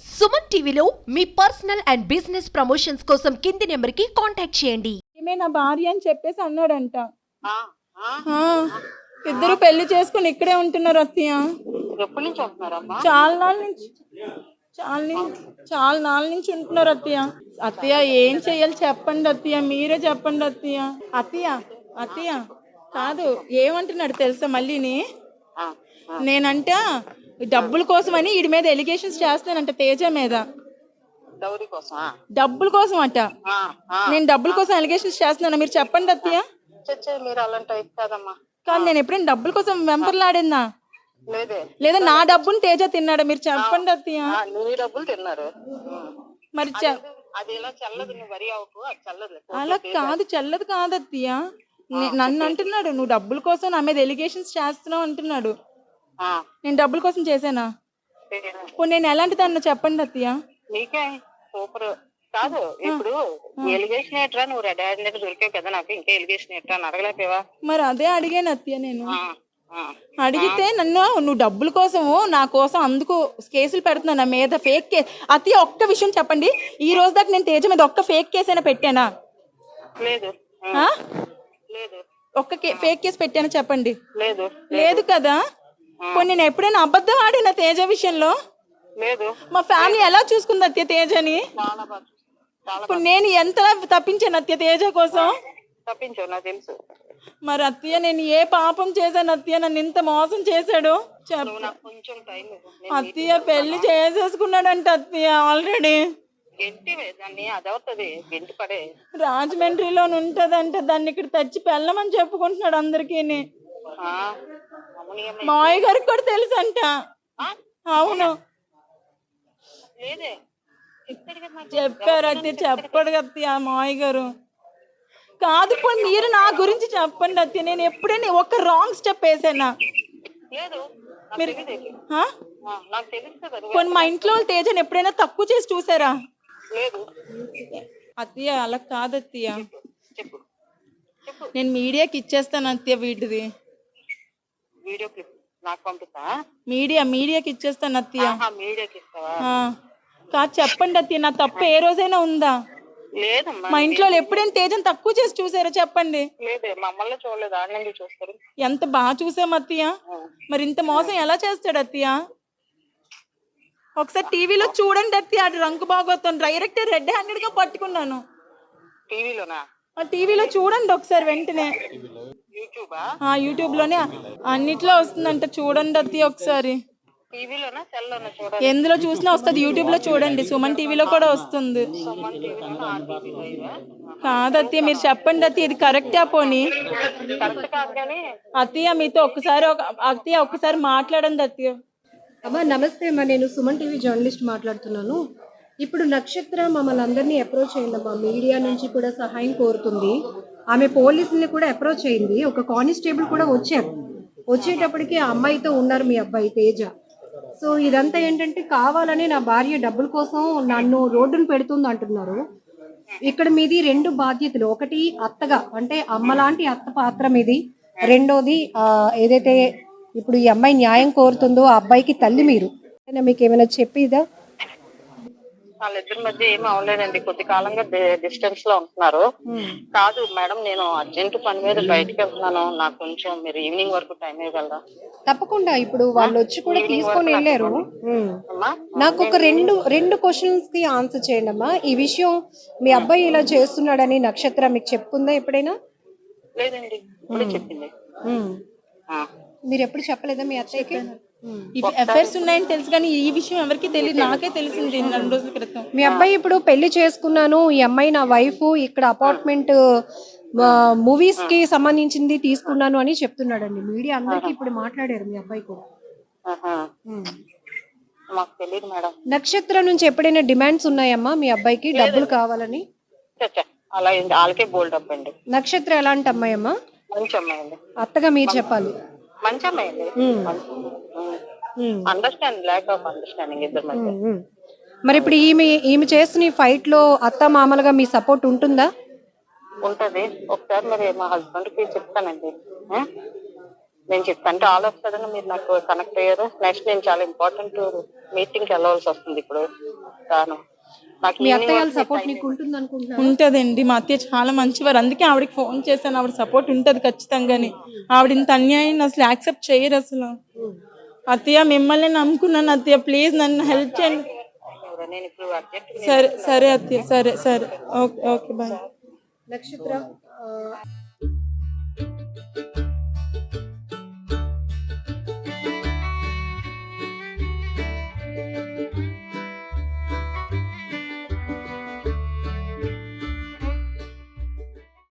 సుమన్ టీవీలో మీ personal and business promotions కోసం కింది నెంబర్కి కాంటాక్ట్ చేయండి. ఈమె నా భార్య అని చెప్పేసి అన్నాడంట. ఆ, ఆ, ఆ, ఇద్దరు పెళ్ళి చేసుకుని ఇక్కడే ఉంటున్నారు అత్తయ్య. ఎప్పటి నుంచి వస్తున్నారమ్మా? చాలా నాళ్ళ నుంచి. చాలా నుంచి చాలా నాళ్ళ నుంచి ఉంటున్నారు అత్తయ్య. అత్తయ్య ఏం చెయ్యాలి చెప్పండి అత్తయ్య. మీరే చెప్పండి అత్తయ్య. అత్తయ్య అత్తయ్య. కాదు ఏమంటున్నాడు తెలుసా మళ్ళీని? ఆ, ఆ, నేనంట డబ్బుల కోసమని వీడి మీద ఎలిగేషన్స్ చేస్తానంట తేజ మీద. డబ్బుల కోసం అట. నేను డబ్బుల కోసం ఎలిగేషన్స్ చేస్తున్నాను? మీరు చెప్పండి అత్తయ్య. మీరు అలాంటి టైప్ కాదమ్మా. కానీ నేను ఎప్పుడైనా డబ్బుల కోసం వెంపర్లాడినా లేదే. లేదా నా డబ్బుని తేజ తిన్నాడా? మీరు చెప్పండి అత్తయ్య. నీ డబ్బులు తిన్నారు. మరి అలా కాదు చెల్లదు కాదు అత్తయ్య నన్ను అంటున్నాడు నువ్వు డబ్బుల కోసం నా మీద ఎలిగేషన్స్ చేస్తున్నావు అంటున్నాడు. నేను డబ్బుల కోసం చేశానా? సరే. ఇప్పుడు నేను ఎలాంటి దాన్ని చెప్పండి అత్తయ్య. నీకే సూపర్. కాదు ఇప్పుడు ఎలిగేషన్ ఏట్రా నువ్వు రెడ్ హ్యాండ్ దగ్గర దొరికావు కదా నాకు ఇంకా ఎలిగేషన్ ఏట్రా అని మరి అదే అడిగాను అత్తయ్య నేను. అడిగితే నన్ను నువ్వు డబ్బుల కోసము నా కోసం అందుకు కేసులు పెడుతున్నా నా మీద ఫేక్ కేసు అత్తయ్య ఒక్క విషయం చెప్పండి. ఈ రోజు దాకా నేను తేజ మీద ఒక్క ఫేక్ కేసు అయినా పెట్టానా? లేదు. ఒక్క ఫేక్ కేసు పెట్టానా చెప్పండి? లేదు లేదు. కదా? కొన్ని నేను ఎప్పుడైనా అబద్ధం ఆడిన తేజ విషయంలో? లేదు. మా ఫ్యామిలీ ఎలా చూసుకుంది అత్య తేజని? చాలా బాగా చాలా ఇప్పుడు నేను ఎంత తప్పించాను అత్య తేజ కోసం? తప్పించావు నాకు తెలుసు. మరి అత్తయ్య నేను ఏ పాపం చేశాను అత్తయ్య నన్ను ఇంత మోసం చేశాడు? చెప్ప. నువ్వు నాకు కొంచెం టైం ఇవ్వు. నేను అత్తయ్య పెళ్ళి చేసేసుకున్నాడంట అత్తయ్య ఆల్రెడీ గెంటివే దాన్ని అదవుతుంది గెంటి పడే. రాజమండ్రిలో ఉంటదంట దాన్ని ఇక్కడ తెచ్చి పెళ్ళమని చెప్పుకుంటున్నాడు అందరికీ ఆ. మావయ్య గారికి కూడా తెలుసు అంట? అవును. కదా. చెప్పారు అత్తయ్య చెప్పడు అత్తయ్య మావయ్య గారు. కాదు ఇప్పుడు మీరు నా గురించి చెప్పండి అత్తయ్య. నేను ఎప్పుడైనా ఒక రాంగ్ స్టెప్ వేసానా అది. పోనీ మా ఇంట్లో వాళ్ళు తేజని ఎప్పుడైనా తక్కువ చేసి చూసారా? అత్తయ్య అలా కాదు అత్తయ్య నేను మీడియాకి ఇచ్చేస్తాను అత్తయ్య వీటిది వీడియో క్లిప్ నాకు పంపిస్తా? మీడియా మీడియాకి ఇచ్చేస్తాను అత్తయ్య ఆహా, మీడియాకి ఇస్తావా. కాదు చెప్పండి అత్తయ్య నా తప్పు ఏ రోజైనా ఉందా? లేదమ్మా మా ఇంట్లో వాళ్ళు ఎప్పుడైనా తేజని తక్కువ చేసి చూసారా చెప్పండి? లేదే మమ్మల్ని చూడలేదు నుండి చూస్తారు. ఎంత బాగా చూసాం అత్తయ్య మరి ఇంత మోసం ఎలా చేస్తాడు అత్తయ్య ఒకసారి టీవీలో చూడండి అత్తయ్య రంకు బాగోతాను డైరెక్ట్ రెడ్ హ్యాండెడ్గా పట్టుకున్నాను. టీవీలోనా? టీవీలో చూడండి ఒకసారి వెంటనే. యూట్యూబా? ఆ యూట్యూబ్లోనే అన్నిట్లో వస్తుందంట చూడండి అత్తయ్య ఒకసారి. టీవీలోనా సెల్లోనా చూడాలి? ఎందులో చూసినా వస్తుంది యూట్యూబ్లో చూడండి. సుమన్ టీవీలో కూడా వస్తుంది. సుమన్ టీవీలోనా ఆర్టీవీ లైవా కాదు అత్తయ్య మీరు చెప్పండి అత్తయ్య ఇది కరెక్టా పోనీ? అత్తయ్య మీతో ఒక్కసారి ఒక అత్తయ్య ఒక్కసారి మాట్లాడండి అత్తయ్య. అమ్మా నమస్తే అమ్మా నేను సుమన్ టీవీ జర్నలిస్ట్ మాట్లాడుతున్నాను. ఇప్పుడు నక్షత్ర మమ్మల్ని అందరినీ అప్రోచ్ అయిందమ్మా మీడియా నుంచి కూడా సహాయం కోరుతుంది. ఆమె పోలీసుల్ని కూడా అప్రోచ్ అయింది ఒక కానిస్టేబుల్ కూడా వచ్చారు. వచ్చేటప్పటికి ఆ అమ్మాయితో ఉన్నారు మీ అబ్బాయి తేజ. సో ఇదంతా ఏంటంటే కావాలని నా భార్య డబ్బుల కోసం నన్ను రోడ్డును పెడుతుంది అంటున్నారు. ఇక్కడ మీది రెండు బాధ్యతలు. ఒకటి అత్తగా అంటే అమ్మ లాంటి అత్త పాత్ర మీది రెండోది ఆ, ఏదైతే ఇప్పుడు ఈ అమ్మాయి న్యాయం కోరుతుందో ఆ అబ్బాయికి తల్లి మీరు. మీకు ఏమైనా చెప్పిదా వాళ్ళిద్దరి మధ్య ఏమీ అవ్వలేదండి. కొద్ది కాలంగా డిస్టెన్స్లో ఉంటున్నారు. కాదు మేడం నేను అర్జెంట్ పని మీద బయటకు వెళ్తున్నాను. నాకు కొంచెం మీరు ఈవినింగ్ వరకు టైం ఇవ్వగలరా? తప్పకుండా. ఇప్పుడు వాళ్ళు వచ్చి కూడా తీసుకొని వెళ్ళారు. నాకు ఒక రెండు రెండు క్వశ్చన్స్కి ఆన్సర్ చేయండి అమ్మా. ఈ విషయం మీ అబ్బాయి ఇలా చేస్తున్నాడని నక్షత్ర మీకు చెప్పుకుందా ఎప్పుడైనా? లేదండి చెప్పింది. మీరు ఎప్పుడు చెప్పలేదా మీ అత్తయ్యకి? ఉమ్. ఎఫ్ఐఆర్స్ ఉన్నాయని తెలుసు కానీ ఈ విషయం ఎవరికి తెలియదు. నాకే తెలిసింది రెండు రోజుల క్రితం. మీ అబ్బాయి ఇప్పుడు పెళ్ళి చేసుకున్నాను. ఈ అమ్మాయి నా వైఫ్ ఇక్కడ అపార్ట్మెంట్ మూవీస్కి సంబంధించింది తీసుకున్నాను అని చెప్తున్నాడండి. మీడియా అందరికి ఇప్పుడు మాట్లాడారు మీ అబ్బాయి కూడా. మాకు తెలియదు మేడం. నక్షత్రం నుంచి ఎప్పుడైనా డిమాండ్స్ ఉన్నాయమ్మా మీ అబ్బాయికి? డబ్బులు కావాలని? చచ్చా అలా ఏంటి వాళ్ళకే బోల్డ్ అప్ అండి. నక్షత్ర ఎలాంటి అమ్మాయి అమ్మా మంచి అమ్మాయి అత్తగా మీరు చెప్పాలి. మంచి అమ్మాయి. అండర్స్టాండ్ ఆఫ్ అండర్స్టాండింగ్ ఇద్దరు మధ్య. మరి ఇప్పుడు ఈమె ఈమె చేస్తున్న ఈ ఫైట్లో అత్త మామలుగా మీ సపోర్ట్ ఉంటుందా? ఉంటది. ఒకసారి మరి మా హస్బెండ్కి చెప్తానండి. ఆ? నేను చెప్తాను అంటే ఆల్ ఆఫ్ సడన్ మీరు నాకు కనెక్ట్ అయ్యారు. నెక్స్ట్ నేను చాలా ఇంపార్టెంట్ మీటింగ్కి వెళ్ళవలసి వస్తుంది ఇప్పుడు. తాను మీ అత్తయ్య సపోర్ట్ నీకు ఉంటుంది అనుకుంటున్నాను ఉంటదండి. మా అత్తయ్య చాలా మంచివారు. అందుకే ఆవిడకి ఫోన్ చేశాను. ఆవిడ సపోర్ట్ ఉంటది ఖచ్చితంగానే. ఆవిడ ఇంత అన్యాయం అసలు యాక్సెప్ట్ చేయరు అసలు. అత్తయ్య మిమ్మల్ని నమ్ముకున్నాను అత్తయ్య. ప్లీజ్ నన్ను హెల్ప్ చేయండి. సరే సరే. అత్తయ్య. సరే సరే. ఓకే ఓకే బాయ్ నక్షత్ర